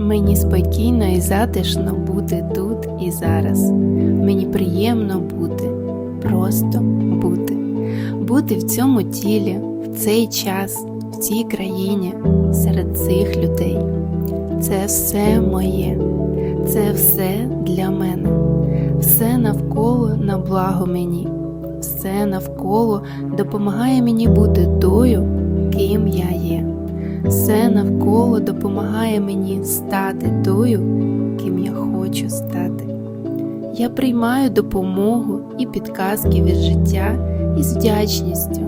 Мені спокійно і затишно бути тут і зараз. Мені приємно бути, просто бути, бути в цьому тілі, в цей час, в цій країні, серед цих людей. Це все моє, це все для мене, все навколо на благо мені, все навколо допомагає мені бути тою, ким я є. Все навколо допомагає мені стати тою, ким я хочу стати. Я приймаю допомогу і підказки від життя із вдячністю.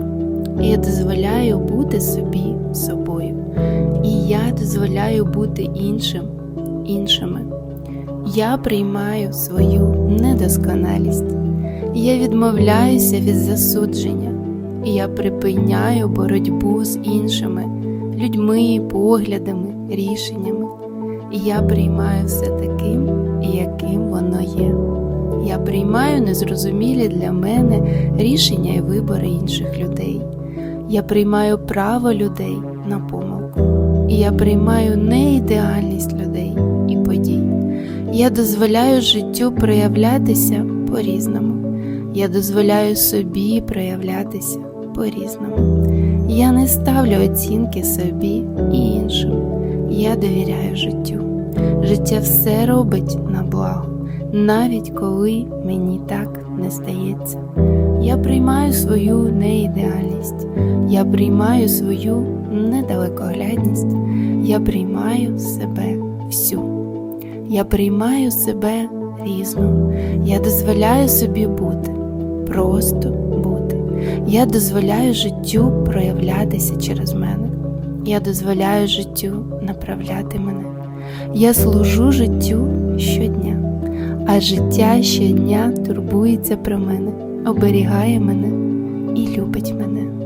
І я дозволяю бути собі собою. І я дозволяю бути іншим іншими. Я приймаю свою недосконалість. Я відмовляюся від засудження. І я припиняю боротьбу з іншими людьми, поглядами, рішеннями. І я приймаю все таким, яким воно є. Я приймаю незрозумілі для мене рішення і вибори інших людей. Я приймаю право людей на помилку. І я приймаю неідеальність людей і подій. Я дозволяю життю проявлятися по-різному. Я дозволяю собі проявлятися по-різному. Я не ставлю оцінки собі і іншим. Я довіряю життю. Життя все робить на благо, навіть коли мені так не здається. Я приймаю свою неідеальність, я приймаю свою недалекоглядність, я приймаю себе всю. Я приймаю себе різну. Я дозволяю собі бути, просто. Я дозволяю життю проявлятися через мене. Я дозволяю життю направляти мене. Я служу життю щодня, а життя щодня турбується про мене, оберігає мене і любить мене.